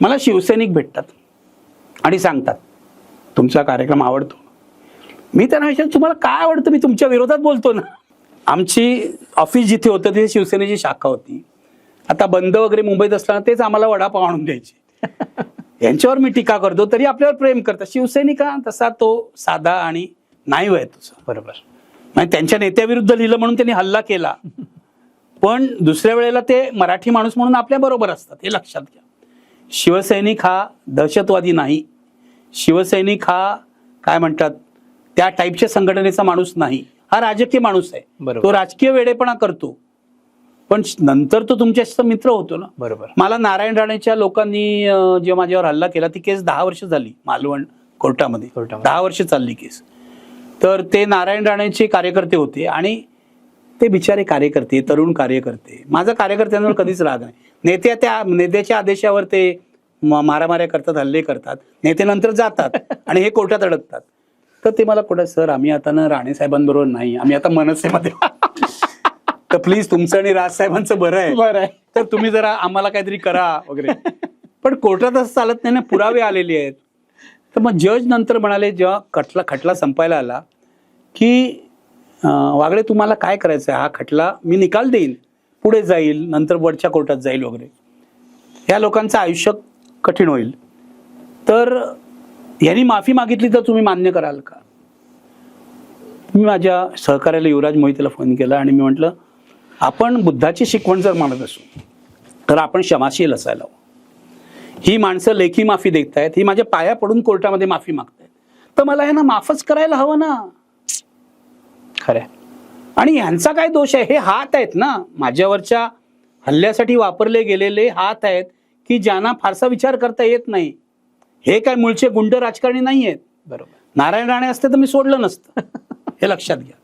मला शिवसैनिक भेटतात आणि सांगतात तुमचा कार्यक्रम आवडतो. मी त्यांना विचार तुम्हाला काय आवडतं? मी तुमच्या विरोधात बोलतो ना. आमची ऑफिस जिथे होतं तिथे शिवसेनेची शाखा होती. आता बंद वगैरे मुंबईत असताना तेच आम्हाला वडापाव आणून द्यायचे. यांच्यावर मी टीका करतो तरी आपल्यावर प्रेम करतात. शिवसैनिका तसा तो साधा आणि नाही आहे तुझा बरोबर. म्हणजे त्यांच्या नेत्याविरुद्ध लिहिलं म्हणून त्यांनी हल्ला केला. पण दुसऱ्या वेळेला ते मराठी माणूस म्हणून आपल्या बरोबर असतात हे लक्षात घ्या. शिवसैनिक हा दहशतवादी नाही. शिवसैनिक हा काय म्हणतात त्या टाईपच्या संघटनेचा माणूस नाही. हा राजकीय माणूस आहे. तो राजकीय वेडेपणा करतो. पण नंतर तो तुमच्याशी मित्र होतो ना. बरोबर. मला नारायण राणेच्या लोकांनी जेव्हा माझ्यावर हल्ला केला ती केस दहा वर्ष झाली मालवण कोर्टामध्ये. दहा वर्ष चालली केस. तर ते नारायण राणेचे कार्यकर्ते होते आणि ते बिचारे कार्यकर्ते तरुण कार्यकर्ते. माझा कार्यकर्त्यांवर कधीच राग नाही. नेत्या त्या नेत्याच्या आदेशावर ते मारामाऱ्या करतात हल्ले करतात. नेते नंतर जातात आणि हे कोर्टात अडकतात. तर ते मला कोर्टात सर आम्ही आता ना राणे साहेबांबरोबर नाही. आम्ही आता मनसेमध्ये तर प्लीज तुमचं आणि राज साहेबांचं बरं आहे. बरं आहे. तर तुम्ही जरा आम्हाला काहीतरी करा वगैरे. पण कोर्टात असं चालत नाही ना पुरावे आलेले आहेत. तर मग जज नंतर म्हणाले जेव्हा खटला खटला संपायला आला की वागळे तुम्हाला काय करायचं आहे हा खटला मी निकाल देईन. पुढे जाईल नंतर वरच्या कोर्टात जाईल वगैरे. ह्या लोकांचं आयुष्य कठीण होईल. तर यांनी माफी मागितली तर तुम्ही मान्य कराल का? मी माझ्या सहकार्याला युवराज मोहितेला फोन केला आणि मी म्हटलं आपण बुद्धाची शिकवण जर मानत असू तर आपण क्षमाशील असायला हवं. ही माणसं लेखी माफी देत आहेत ही माझ्या पाया पडून कोर्टामध्ये माफी मागतायत. तर मला ह्यांना माफच करायला हवं ना? खरंय आणि ह्यांचा काय दोष आहे? हे हात आहेत ना? माझ्यावरच्या हल्ल्यासाठी वापरले गेलेले हात आहेत की ज्यांना फारसा विचार करता येत नाही. हे काय मूळचे गुंड राजकारणी नाही आहेत बरोबर. नारायण राणे असते तर मी सोडलं नसतं. हे लक्षात घ्या.